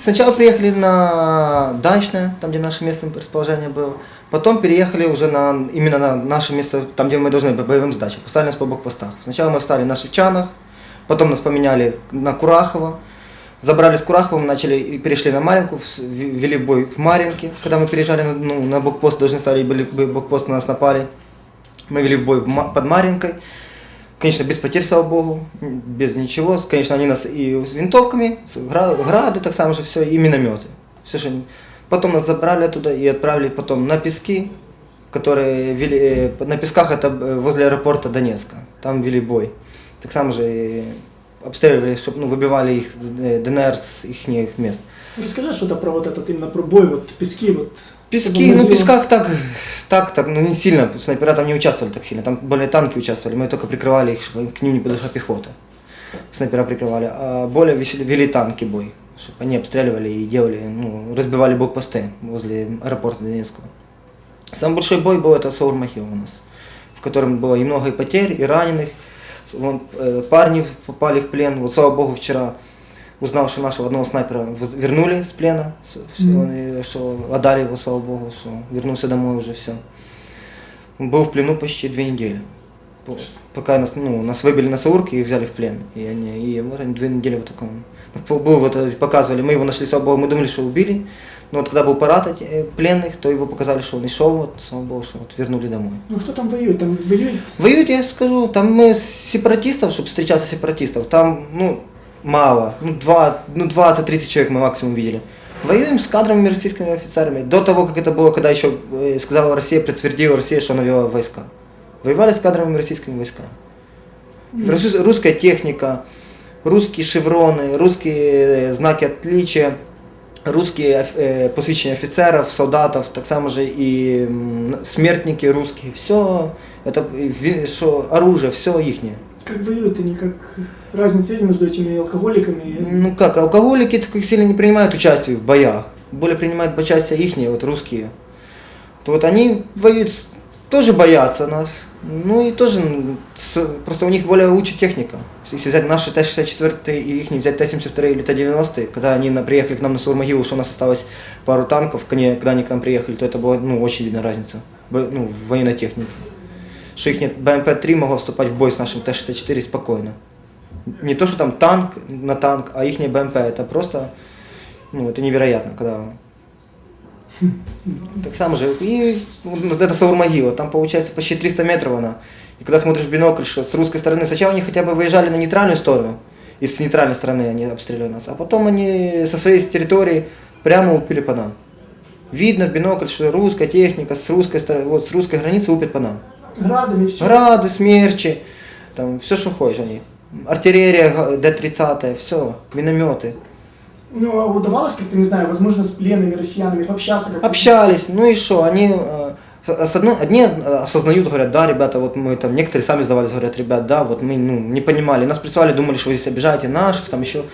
сначала приехали на Дачное, там, где наше место расположения было. Потом переехали уже на, именно на наше место, там, где мы должны быть, боевым сдачам. Поставили нас по блокпостах. Сначала мы встали на Шевчанах, потом нас поменяли на Курахово. Забрали с Курахова, мы начали и перешли на Маринку, ввели бой в Маринке. Когда мы переезжали на, ну, на блокпост, должны стали, были блокпост, на нас напали. Мы вели в бой под Маринкой. Конечно, без потерь, слава богу, без ничего. Конечно, они нас и с винтовками, с гра- грады, так само же все, и минометы. Все, они- Потом нас забрали оттуда и отправили потом на пески, которые вели, э, на песках это э, возле аэропорта Донецка. Там вели бой. Так само же и обстреливали, чтобы ну, выбивали их э, ДНР с их мест. Расскажи что-то про вот этот именно про бой, вот пески, вот. Пески, ну, в песках так, так, так, ну, не сильно, снайпера там не участвовали так сильно, там более танки участвовали, мы только прикрывали их, чтобы к ним не подошла пехота. Снайпера прикрывали, а более весели- вели танки бой, чтобы они обстреливали и делали, ну, разбивали блокпосты возле аэропорта Донецкого. Самый большой бой был это Саурмахил у нас, в котором было и много и потерь, и раненых. Вон, э, парни попали в плен, вот слава богу вчера узнал, что нашего одного снайпера вернули с плена, он, э, отдали его, слава богу, что вернулся домой уже все. Был в плену почти две недели. По- Пока нас, ну, нас выбили на Саурке и взяли в плен. И, они, и вот они две недели вот таком. Был вот, э, показывали, мы его нашли, слава богу, мы думали, что убили. Но вот когда был парад э, пленных, то его показали, что он и шел, вот, слава богу, что вот вернули домой. Ну кто там воюет? Там воюет Воюют, я скажу, там мы с сепаратистов, чтобы встречаться с сепаратистов, там, ну, мало, ну, два, ну 20-30 человек мы максимум видели. Воюем с кадровыми российскими офицерами. До того, как это было, когда еще э, сказала Россия, подтвердила Россия, что она вела войска. Воевали с кадровыми российскими войсками. Рус- Русская техника, русские шевроны, русские э, знаки отличия, русские э, посвящения офицеров, солдатов, так само же и смертники русские. Все, это что, оружие, все ихнее. Как воюют они, как разница есть между этими алкоголиками. Ну как, алкоголики так сильно не принимают участие в боях. Более принимают участие ихние, вот русские. То вот они воюют, тоже боятся нас. Ну и тоже, с- просто у них более лучшая техника. Если взять наши Т-64 и их взять Т-72 или Т-90, когда они на- приехали к нам на Сурмагилу, что у нас осталось пару танков, когда они к нам приехали, то это была ну, очень видна разница ну, в военной технике. Что их БМП-3 могло вступать в бой с нашим Т-64 спокойно. Не то, что там танк на танк, а их БМП, это просто, ну, это невероятно, когда... Так само же, и вот это Саурмагила, там получается почти 300 метров она. И когда смотришь в бинокль, что с русской стороны, сначала они хотя бы выезжали на нейтральную сторону, и с нейтральной стороны они обстреливали нас, а потом они со своей территории прямо упили по нам. Видно в бинокль, что русская техника с русской вот с русской границы упит по нам. Градами все. Грады, смерчи, там все, что хочешь они. Артиллерия га- Д-30, все, минометы. Ну, а удавалось как-то, не знаю, возможно, с пленными россиянами пообщаться как-то? Общались, ну и что, они э, с одной- одни осознают, говорят, да, ребята, вот мы там, некоторые сами сдавались, говорят, ребят, да, вот мы ну, не понимали, нас прислали, думали, что вы здесь обижаете наших, там еще,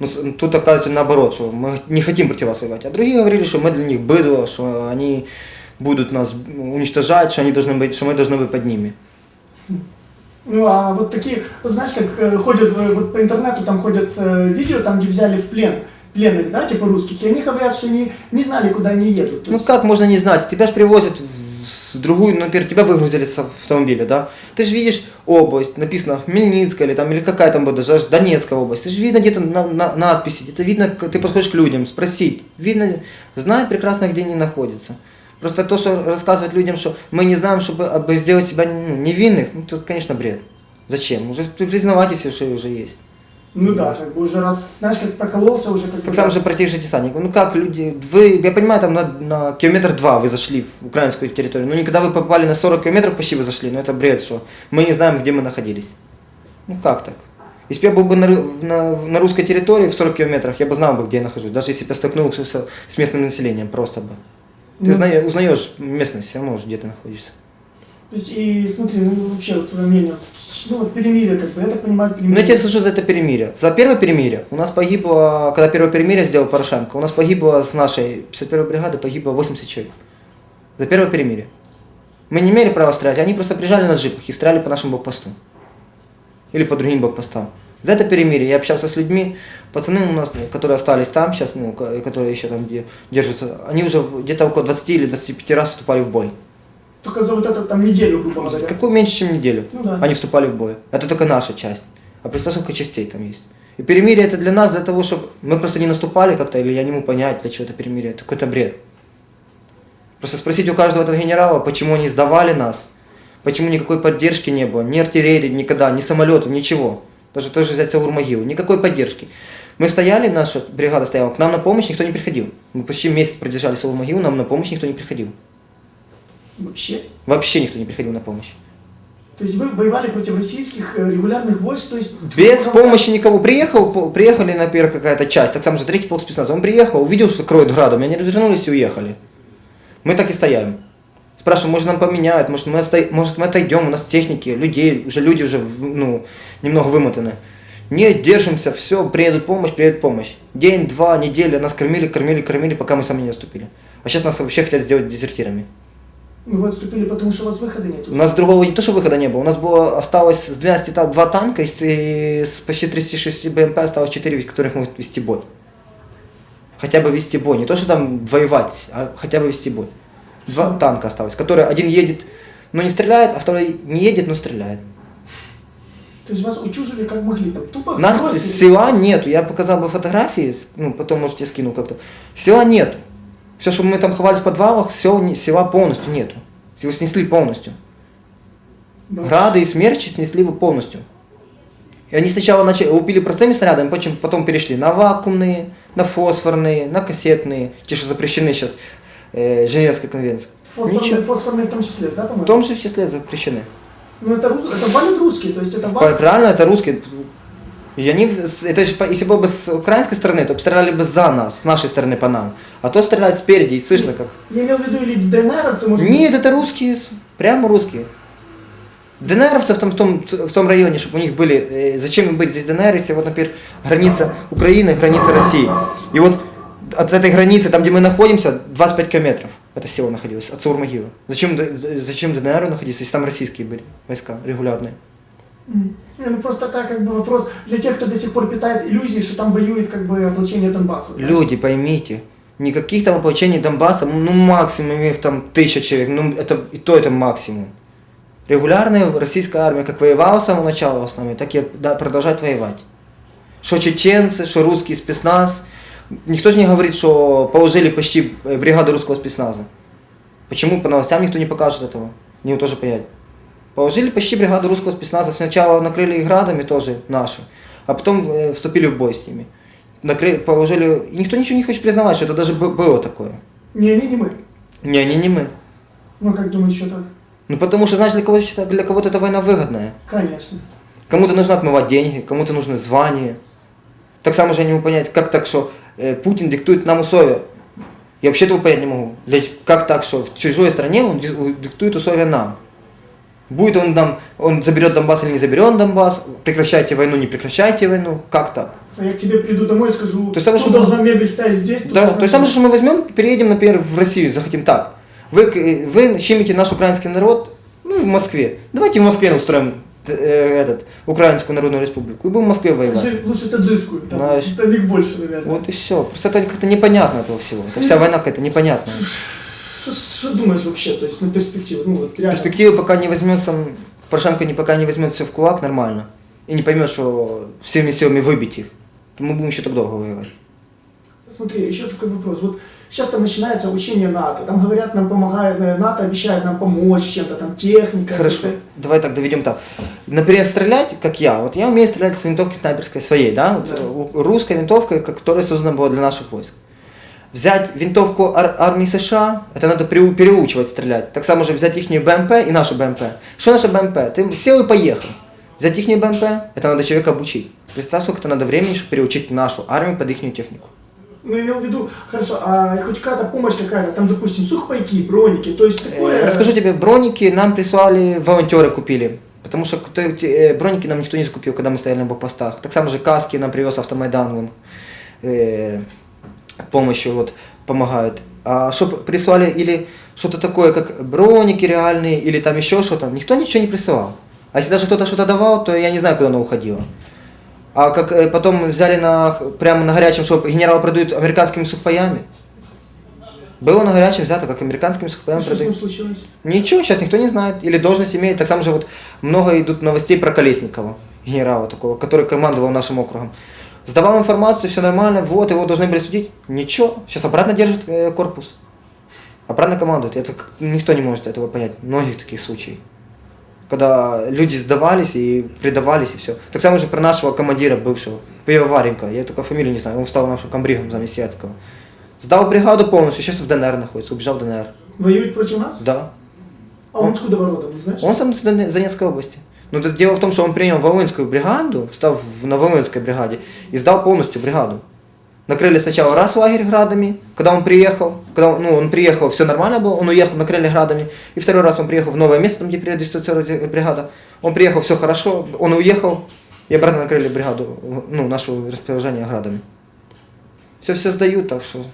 ну, с- тут оказывается наоборот, что мы не хотим против вас воевать, а другие говорили, что мы для них быдло, что они будут нас уничтожать, что они должны быть, что мы должны быть под ними. Ну, а вот такие, вот знаешь, как э, ходят, э, вот по интернету там ходят э, видео, там, где взяли в плен пленных, да, типа русских, и они говорят, что не, не знали, куда они едут. Ну есть- как можно не знать? Тебя же привозят в другую, ну, например, тебя выгрузили с автомобиля, да? Ты же видишь область, написано Хмельницкая или там, или какая там будет, даже Донецкая область. Ты же видно где-то на, на- надписи, где-то видно, ты подходишь к людям, спросить. Видно, знают прекрасно, где они находятся. Просто то, что рассказывать людям, что мы не знаем, чтобы а, сделать себя ну, невинных, ну, это, конечно, бред. Зачем? Уже признавать, если что уже есть. Ну да, как бы уже раз, знаешь, как прокололся уже как Так само же про тех же десантников. Ну как люди, вы, я понимаю, там на, на километр два вы зашли в украинскую территорию, но никогда вы попали на 40 километров почти вы зашли, ну это бред, что мы не знаем, где мы находились. Ну как так? Если бы я был бы на, на, на русской территории в 40 километрах, я бы знал бы, где я нахожусь, даже если бы я столкнулся с местным населением, просто бы. Ты Ну, зна- узнаешь местность, все равно где ты находишься. То есть, и смотри, ну вообще, вот твое мнение, ну вот перемирие, как бы, я так понимаю, Ну, перемирие. я тебе скажу за это перемирие. За первое перемирие у нас погибло, когда первое перемирие сделал Порошенко, у нас погибло с нашей 51-й бригады погибло 80 человек. За первое перемирие. Мы не имели права стрелять, они просто приезжали на джипах и стреляли по нашему блокпосту. Или по другим блокпостам. За это перемирие я общался с людьми, пацаны у нас, которые остались там сейчас, ну, ко- которые еще там де- держатся, они уже где-то около 20 или 25 раз вступали в бой. Только за вот это там неделю, грубо говоря. Какую меньше, чем неделю Ну да. они вступали в бой. Это только наша часть. А представь, сколько частей там есть. И перемирие это для нас, для того, чтобы мы просто не наступали как-то, или я не могу понять, для чего это перемирие. Это какой-то бред. Просто спросить у каждого этого генерала, почему они сдавали нас, почему никакой поддержки не было, ни артиллерии никогда, ни самолетов, ничего. Даже тоже взять Саур-Могилу, никакой поддержки. Мы стояли, наша бригада стояла, к нам на помощь никто не приходил. Мы почти месяц продержали Саур-Могилу, нам на помощь никто не приходил. Вообще. Вообще никто не приходил на помощь. То есть вы воевали против российских э, регулярных войск, то есть... Без говоря, помощи никого. Приехал, приехали, например, какая-то часть, так сам же третий полк спецназа. Он приехал, увидел, что кроют градом, и они развернулись и уехали. Мы так и стояем. Спрашиваем, может нам поменяют, может мы, отсто- может мы отойдем, у нас техники, людей, уже люди уже ну, немного вымотаны. Нет, держимся, все, приедут помощь, приедет помощь. День, два, неделя, нас кормили, кормили, кормили, пока мы сами не отступили. А сейчас нас вообще хотят сделать дезертирами. Ну, вы отступили, потому что у вас выхода нет. У нас другого не то, что выхода не было. У нас было осталось с 12 та- два танка, из- и с почти 36 БМП осталось 4, которых могут вести бой. Хотя бы вести бой. Не то, что там воевать, а хотя бы вести бой. Два танка осталось, которые один едет, но не стреляет, а второй не едет, но стреляет. То есть вас учужили как могли, там тупо Нас бросили. села нету. Я показал бы фотографии, ну, потом, можете скину как-то. Села нету. Все, что мы там ховались в подвалах, сел, села полностью нету. Его снесли полностью. Да. Грады и смерчи снесли его полностью. И они сначала начали, убили простыми снарядами, потом, потом перешли на вакуумные, на фосфорные, на кассетные, те, что запрещены сейчас э, Женевской конвенцией. Фосфорные, Ничего. фосфорные в том числе, да, В по-моему? том же числе запрещены. Ну, это, рус... это валют русские, то есть это валют... Правильно, это русские. И они, это же если было бы с украинской стороны, то стреляли бы за нас, с нашей стороны по нам. А то стреляют спереди, и слышно как. Я имел в виду или ДНРовцы, может Нет, это русские, прямо русские. ДНРовцев там в том, в том районе, чтобы у них были, э, зачем им быть здесь ДНР, если вот, например, граница Украины, граница России. И вот от этой границы, там, где мы находимся, 25 километров это село находилось, от Саурмогилы. Зачем, зачем ДНР находиться, если там российские были войска регулярные? Ну, просто так, как бы вопрос для тех, кто до сих пор питает иллюзии, что там воюет, как бы, ополчение Донбасса. знаешь. Люди, поймите, никаких там ополчений Донбасса, ну максимум их там тысяча человек, ну это и то это максимум. Регулярная российская армия, как воевала с самого начала с нами, так и да, продолжает воевать. Что чеченцы, что русский спецназ. Никто же не говорит, что положили почти бригаду русского спецназа. Почему по новостям никто не покажет этого? Мне тоже понять. Положили почти бригаду русского спецназа. Сначала накрыли их градами тоже наши, а потом э, вступили в бой с ними. Накрыли, положили... И никто ничего не хочет признавать, что это даже было такое. Не, не, не мы. Не, они не мы. Ну, как думаешь, что так? Ну потому что, знаешь, для кого-то, для кого-то эта война выгодная. Конечно. Кому-то нужно отмывать деньги, кому-то нужно звание. Так само же не понять, как так, что Путин диктует нам условия. Я вообще этого понять не могу. Для- как так, что в чужой стране он диктует условия нам? Будет он нам, он заберет Донбасс или не заберет Донбасс, прекращайте войну, не прекращайте войну, как так? А я к тебе приду домой и скажу, То есть кто же- должна мебель ставить здесь? Да, то есть самое, что мы возьмем, переедем, например, в Россию, захотим так. Вы, вы щемите наш украинский народ, ну, в Москве. Давайте в Москве устроим э, этот, Украинскую Народную Республику, и будем в Москве воевать. Лучше таджикскую, там, Знаешь. там их больше, наверное. Вот и все. Просто это как-то непонятно этого всего. Это вся война какая-то непонятная. Что, что думаешь вообще, то есть на перспективу? Ну, вот реально. Перспективы пока не возьмется, Порошенко не, пока не возьмет все в кулак нормально, и не поймет, что всеми силами выбить их, то мы будем еще так долго воевать. Смотри, еще такой вопрос. Вот сейчас там начинается учение НАТО. Там говорят, нам помогает, э, НАТО обещает нам помочь чем-то, там техника. Хорошо, какая-то. давай так доведем так. Например, стрелять, как я, вот я умею стрелять с винтовки снайперской своей, да, вот, Да. винтовка, ка- которая создана была для наших войск. Взять винтовку ар- армии США, это надо переу- переучивать стрелять. Так само же взять их БМП и нашу БМП. Что наше БМП? Ты сел и поехал. Взять их БМП, это надо человека обучить. Представь, сколько это надо времени, чтобы переучить нашу армию под их технику. Ну, имел в виду, хорошо, а хоть какая-то помощь какая-то, там, допустим, сухпайки, броники, то есть такое... Э, Расскажу тебе, броники нам прислали, волонтеры купили. Потому что э, броники нам никто не закупил, когда мы стояли на блокпостах. Так само же каски нам привез Автомайдан, вон, э, помощью вот, помогают. А чтобы прислали или что-то такое, как броники реальные, или там еще что-то, никто ничего не присылал. А если даже кто-то что-то давал, то я не знаю, куда оно уходило. А как э, потом взяли на, прямо на горячем, что генералы продают американскими сухпаями. Было на горячем взято, как американскими сухпаями Что с ним продают. случилось? Ничего, сейчас никто не знает. Или должность имеет. Так само же вот много идут новостей про Колесникова, генерала такого, который командовал нашим округом. Сдавал информацию, все нормально, вот, его должны были судить. Ничего, сейчас обратно держит э, корпус. Обратно командует. Это никто не может этого понять. Многих таких случаев. Когда люди сдавались и предавались и все. Так само же про нашего командира бывшего, Пивоваренко, я только фамилию не знаю, он стал нашим комбригом заместь Сецкого. Сдал бригаду полностью, сейчас в ДНР находится, убежал в ДНР. Воюет против нас? Да. А он откуда родом, не знаешь? Он сам из Доне- Донецкой области. Но это дело в том, что он принял Волынскую бригаду, став в- на Волынской бригаде, и сдал полностью бригаду. Накрыли сначала раз лагерь градами, когда он приехал, когда он, ну, он приехал, все нормально было, он уехал, накрыли градами, и второй раз он приехал в новое место, там, где передислоцируется бригада, он приехал, все хорошо, он уехал, и обратно накрыли бригаду, ну, нашу расположение градами. Все, все сдают, так что...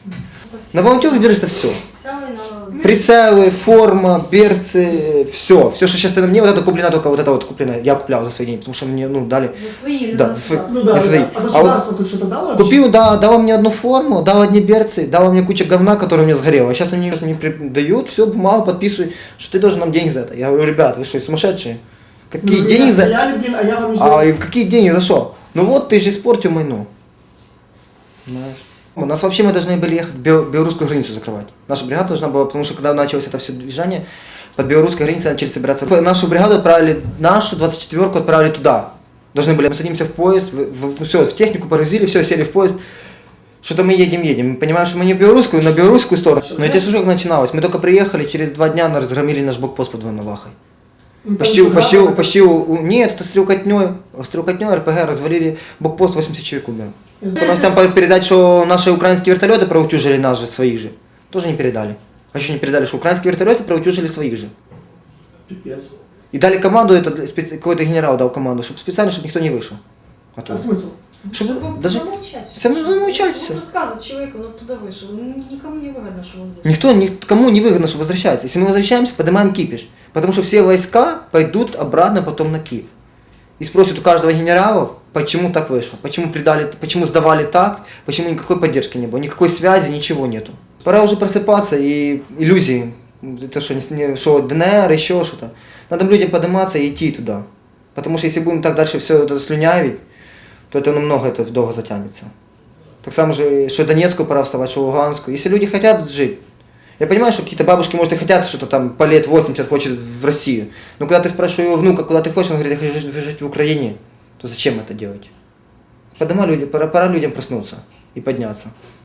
На волонтерах держится все. Прицелы, форма, берцы, все. Все, что сейчас на мне, вот это куплено, только вот это вот куплено, я куплял за свои деньги, потому что мне, ну, дали. За свои, не Да, за за свои. Ну да, и свои. да. А А государство хоть что-то дало вообще? Купил, да, дала мне одну форму, дал одни берцы, дала мне куча говна, которая мне сгорела. А сейчас они мне дают, все, бумагу подписывай, что ты должен нам деньги за это. Я говорю, ребят, вы что, сумасшедшие? Какие Ну, деньги за... стояли, блин, а я вам еще... А и в какие деньги за что? Ну вот ты же испортил войну. Знаешь. У нас вообще мы должны были ехать бел- белорусскую границу закрывать. Наша бригада должна была, потому что когда началось это все движение, под белорусской границей начали собираться. Нашу бригаду отправили, нашу 24-ку отправили туда. Должны были, мы садимся в поезд, все, в технику погрузили, все, сели в поезд. Что-то мы едем, едем. Мы понимаем, что мы не в белорусскую, на белорусскую сторону. Но я тебе скажу, как начиналось. Мы только приехали, через два дня нас разгромили наш блокпост под Ванавахой. Ну, Почти, почти, почти, нет, это стрелкотней, стрелкотней РПГ развалили блокпост 80 человек убил. У нас там передать, что наши украинские вертолеты проутюжили нас же, своих же. Тоже не передали. А еще не передали, что украинские вертолеты проутюжили своих же. Пипец. И дали команду, это для специ- какой-то генерал дал команду, чтобы специально, чтобы никто не вышел. А Оттуда. смысл? Чтобы даже замолчать. Самому замолчать Вот всё. рассказывать человеку, он оттуда вышел. Ну, Никому не выгодно, что он вышел. никто, никому не выгодно, что возвращается. Если мы возвращаемся, поднимаем кипиш. Потому что все войска пойдут обратно потом на Киев. И спросят у каждого генерала, почему так вышло, почему предали, почему сдавали так, почему никакой поддержки не было, никакой связи, ничего нету. Пора уже просыпаться и иллюзии, это что, не- что ДНР, еще что-то. Надо людям подниматься и идти туда. Потому что если будем так дальше все это слюнявить, то это намного это долго затянется. Так само же, что Донецкую пора вставать, что Луганскую. Если люди хотят жить, я понимаю, что какие-то бабушки, может, и хотят что-то там по лет 80 хочет в Россию. Но когда ты спрашиваешь его внука, куда ты хочешь, он говорит, я хочу жить, в Украине, то зачем это делать? Подома люди, пора, пора людям проснуться и подняться.